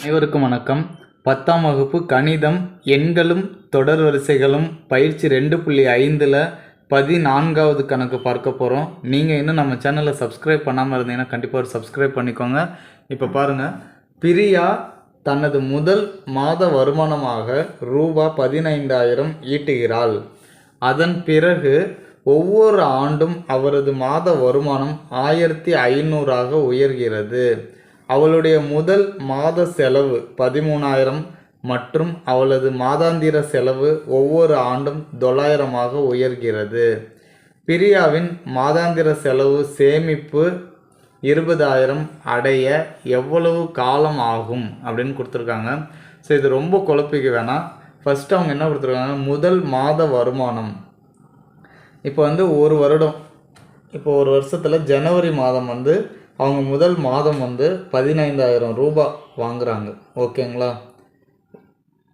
அனைவருக்கும் வணக்கம். பத்தாம் வகுப்பு கணிதம் எண்களும் தொடர் வரிசைகளும் பயிற்சி ரெண்டு புள்ளி ஐந்தில் பதினான்காவது கணக்கு பார்க்க போகிறோம் நீங்கள் இன்னும் நம்ம சேனலை சப்ஸ்கிரைப் பண்ணாமல் இருந்தீங்கன்னா கண்டிப்பாக ஒரு சப்ஸ்கிரைப் பண்ணிக்கோங்க. இப்போ பாருங்கள் பிரியா தனது முதல் மாத வருமானமாக ரூபா பதினைந்தாயிரம் ஈட்டுகிறாள். அதன் பிறகு ஒவ்வொரு ஆண்டும் அவரது மாத வருமானம் ஆயிரத்தி ஐநூறாக உயர்கிறது. அவளுடைய முதல் மாத செலவு பதிமூணாயிரம் மற்றும் அவளது மாதாந்திர செலவு ஒவ்வொரு ஆண்டும் தொள்ளாயிரமாக உயர்கிறது. பிரியாவின் மாதாந்திர செலவு சேமிப்பு இருபதாயிரம் அடைய எவ்வளவு காலம் ஆகும் அப்படின்னு கொடுத்துருக்காங்க. ஸோ இது ரொம்ப குழப்பிக்க வேணாம். ஃபஸ்ட்டு அவங்க என்ன கொடுத்துருக்காங்க? முதல் மாத வருமானம். இப்போ வந்து ஒரு வருடம் இப்போ ஒரு வருஷத்தில் ஜனவரி மாதம் வந்து அவங்க முதல் மாதம் வந்து பதினைந்தாயிரம் ரூபாய் வாங்குறாங்க. ஓகேங்களா?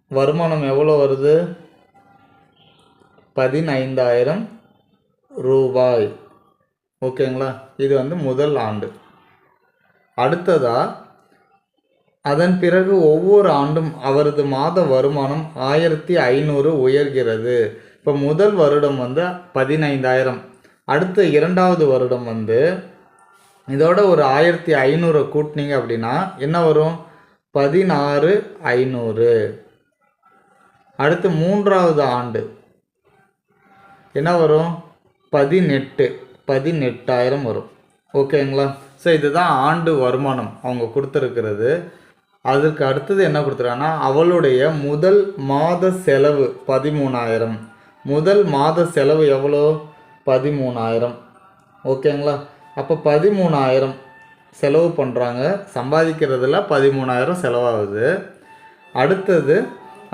வருமானம் எவ்வளோ வருது? பதினைந்தாயிரம் ரூபாய். ஓகேங்களா? இது வந்து முதல் ஆண்டு. அடுத்ததாக அதன் பிறகு ஒவ்வொரு ஆண்டும் அவரது மாத வருமானம் ஆயிரத்தி ஐநூறு உயர்கிறது. இப்போ முதல் வருடம் வந்து பதினைந்தாயிரம். அடுத்த இரண்டாவது வருடம் வந்து இதோட ஒரு ஆயிரத்தி ஐநூறை கூட்டினீங்க அப்படின்னா என்ன வரும்? பதினாறு ஐநூறு. அடுத்து மூன்றாவது ஆண்டு. என்ன வரும்? பதினெட்டு. பதினெட்டாயிரம் வரும். ஓகேங்களா? ஸோ இதுதான் ஆண்டு வருமானம் அவங்க கொடுத்துருக்கிறது. அதுக்கு அடுத்தது என்ன கொடுத்துருக்காங்கன்னா அவளுடைய முதல் மாத செலவு பதிமூணாயிரம். முதல் மாத செலவு எவ்வளோ? பதிமூணாயிரம். ஓகேங்களா? அப்போ பதிமூணாயிரம் செலவு பண்ணுறாங்க சம்பாதிக்கிறதுல பதிமூணாயிரம் செலவாகுது. அடுத்தது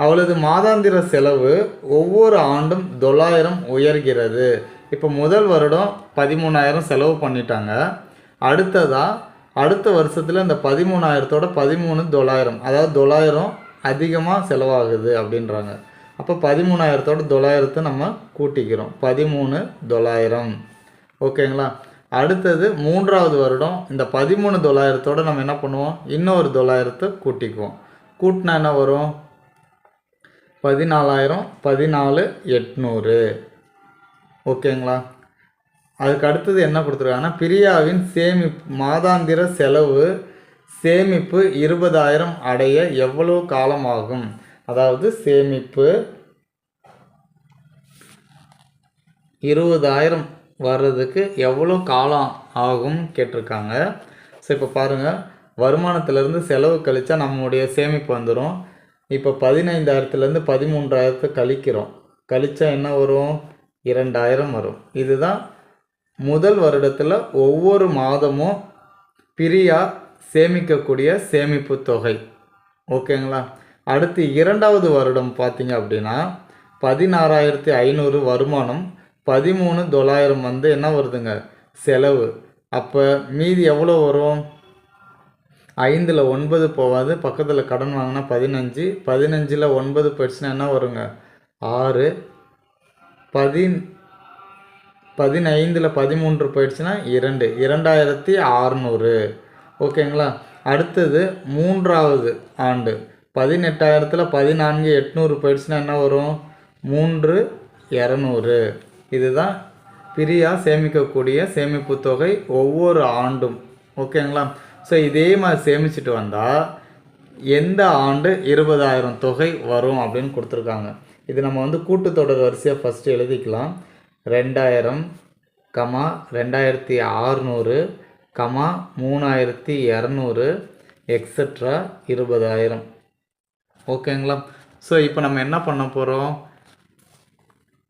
அவளது மாதாந்திர செலவு ஒவ்வொரு ஆண்டும் தொள்ளாயிரம் உயர்கிறது. இப்போ முதல் வருடம் பதிமூணாயிரம் செலவு பண்ணிட்டாங்க. அடுத்ததாக அடுத்த வருஷத்தில் இந்த பதிமூணாயிரத்தோட பதிமூணு தொள்ளாயிரம் அதாவது தொள்ளாயிரம் அதிகமாக செலவாகுது அப்படின்றாங்க. அப்போ பதிமூணாயிரத்தோட தொள்ளாயிரத்தை நம்ம கூட்டிக்கிறோம். பதிமூணு தொள்ளாயிரம். ஓகேங்களா? அடுத்தது மூன்றாவது வருடம் இந்த பதிமூணு தொள்ளாயிரத்தோட நம்ம என்ன பண்ணுவோம்? இன்னொரு தொள்ளாயிரத்தை கூட்டிக்குவோம். கூட்டினா என்ன வரும்? பதினாலாயிரம் பதினாலு எட்நூறு. ஓகேங்களா? அதுக்கு அடுத்தது என்ன கொடுத்துருக்காங்கன்னா பிரியாவின் சேமிப்பு மாதாந்திர செலவு சேமிப்பு இருபதாயிரம் அடைய எவ்வளவு காலம் ஆகும் அதாவது சேமிப்பு இருபதாயிரம் வர்றதுக்கு எவ்வளோ காலம் ஆகும் கேட்டிருக்காங்க. ஸோ இப்போ பாருங்கள் வருமானத்திலேருந்து செலவு கழித்தா நம்மளுடைய சேமிப்பு வந்துடும் இப்போ பதினைந்தாயிரத்துலேருந்து பதிமூன்றாயிரத்தை கழிக்கிறோம். கழித்தா என்ன வரும்? இரண்டாயிரம் வரும். இதுதான் முதல் வருடத்தில் ஒவ்வொரு மாதமும் பிரியா சேமிக்கக்கூடிய சேமிப்பு தொகை. ஓகேங்களா? அடுத்து இரண்டாவது வருடம் பார்த்தீங்க அப்படின்னா பதினாறாயிரத்தி ஐநூறு வருமானம் பதிமூணு தொள்ளாயிரம் வந்து என்ன வருதுங்க? செலவு. அப்போ மீதி எவ்வளோ வரும்? ஐந்தில் ஒன்பது போகாது பக்கத்தில் கடன் வாங்கினா பதினஞ்சு பதினஞ்சில் ஒன்பது போயிடுச்சுன்னா என்ன வருங்க? ஆறு. பதின் பதினைந்தில் பதிமூன்று போயிடுச்சுன்னா இரண்டு. இரண்டாயிரத்தி அறநூறு. ஓகேங்களா? அடுத்தது மூன்றாவது ஆண்டு. பதினெட்டாயிரத்தில் பதினான்கு எட்நூறு போயிடுச்சுன்னா என்ன வரும்? மூன்று இரநூறு. இதுதான் பிரியா சேமிக்கக்கூடிய சேமிப்பு தொகை ஒவ்வொரு ஆண்டும். ஓகேங்களா? ஸோ இதே மாதிரி சேமிச்சுட்டு வந்தால் எந்த ஆண்டு இருபதாயிரம் தொகை வரும் அப்படின்னு கொடுத்துருக்காங்க. இது நம்ம வந்து கூட்டுத்தொடர் வரிசையாக ஃபஸ்ட்டு எழுதிக்கலாம். ரெண்டாயிரம் கமா ரெண்டாயிரத்தி ஆறுநூறு கமா மூணாயிரத்தி இரநூறு எக்ஸட்ரா இருபதாயிரம். ஓகேங்களா? ஸோ இப்போ நம்ம என்ன பண்ண போகிறோம்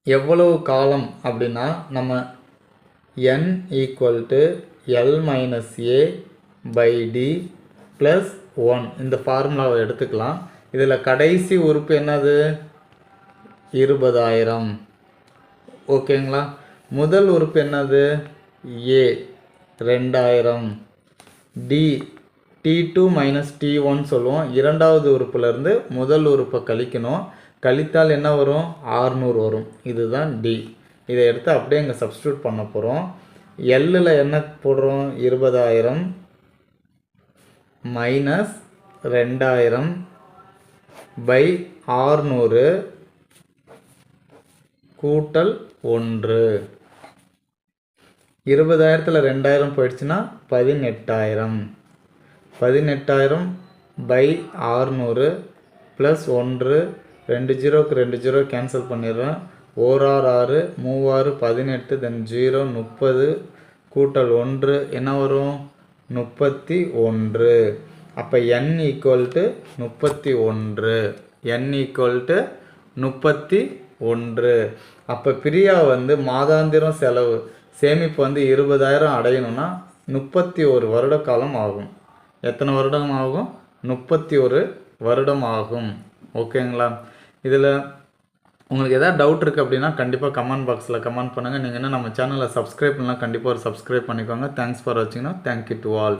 எவ்வளவு காலம் அப்படின்னா நம்ம n equal to L minus A by D plus one இந்த ஃபார்முலாவை எடுத்துக்கலாம். இதில் கடைசி உறுப்பு என்னது? இருபதாயிரம். ஓகேங்களா முதல் உறுப்பு என்னது? ஏ ரெண்டாயிரம். T T two minus T one சொல்லுவோம். இரண்டாவது உறுப்புலேருந்து முதல் உறுப்பை கழிக்கணும். கழித்தால் என்ன வரும்? ஆறுநூறு வரும். இதுதான் டி இதை எடுத்து அப்படியே இங்கே சப்ஸ்டியூட் பண்ண போகிறோம் எல்லில் என்ன போடுறோம்? இருபதாயிரம் மைனஸ் ரெண்டாயிரம் பை ஆறுநூறு கூட்டல் ஒன்று. இருபதாயிரத்தில் ரெண்டாயிரம் போயிடுச்சுன்னா பதினெட்டாயிரம். பதினெட்டாயிரம் பை ஆறுநூறு ப்ளஸ் ஒன்று ரெண்டு ஜீரோக்கு ரெண்டு ஜீரோ கேன்சல் பண்ணிடுறேன். ஓர் ஆறு ஆறு மூவாறு பதினெட்டு தென் ஜீரோ முப்பது கூட்டல் ஒன்று என்ன வரும்? முப்பத்தி ஒன்று. அப்போ என் ஈக்குவல் டு முப்பத்தி ஒன்று. என் ஈக்குவல் டு முப்பத்தி ஒன்று. அப்போ பிரியா வந்து மாதாந்திரம் செலவு சேமிப்பு வந்து இருபதாயிரம் அடையணும்னா முப்பத்தி ஒரு வருட காலம் ஆகும். எத்தனை வருடம் ஆகும்? முப்பத்தி ஒரு வருடம் ஆகும். ஓகேங்களா? இதில் உங்களுக்கு எதாவது டவுட் இருக்குது அப்படின்னா கண்டிப்பாக கமெண்ட் பாக்ஸில் கமெண்ட் பண்ணுங்கள் நீங்கள் என்ன நம்ம சேனலை சப்ஸ்கிரைப் பண்ணலாம் கண்டிப்பாக ஒரு சப்ஸ்கிரைப் பண்ணிக்கோங்க. தேங்க்ஸ் ஃபார் வாட்சிங்னா தேங்க்யூ டு ஆல்